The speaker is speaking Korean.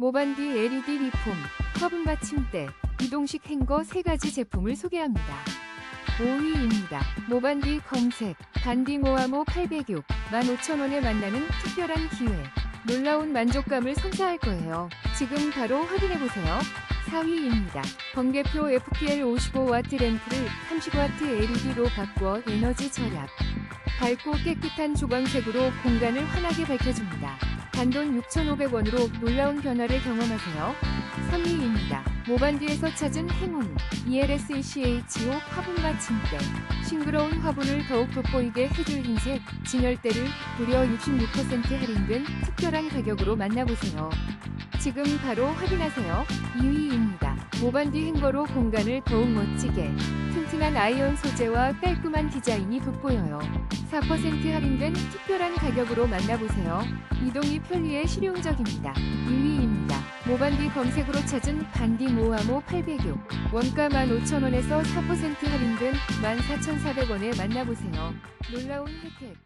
모반디 LED 리폼, 화분 받침대, 이동식 행거 세 가지 제품을 소개합니다. 5위입니다. 모반디 검색, 반디 모아모 806, 15,000원에 만나는 특별한 기회. 놀라운 만족감을 선사할 거예요. 지금 바로 확인해보세요. 4위입니다. 번개표 FPL 55W 램프를 30W LED로 바꾸어 에너지 절약. 밝고 깨끗한 주광색으로 공간을 환하게 밝혀줍니다. 단돈 6,500원으로 놀라운 변화를 경험하세요. 3위입니다. 모반디에서 찾은 행운 ELS-ECHO 화분 받침대 싱그러운 화분을 더욱 돋보이게 해줄 흰색 진열대를 무려 66% 할인된 특별한 가격으로 만나보세요. 지금 바로 확인하세요. 2위입니다. 모반디 행거로 공간을 더욱 멋지게 튼튼한 아이언 소재와 깔끔한 디자인이 돋보여요. 4% 할인된 특별한 가격으로 만나보세요. 이동이 편리해 실용적입니다. 2위입니다. 모반디 검색으로 찾은 반디 모아모 806 원가 15,000원에서 4% 할인된 14,400원에 만나보세요. 놀라운 혜택.